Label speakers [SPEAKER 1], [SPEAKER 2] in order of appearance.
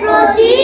[SPEAKER 1] প্রতি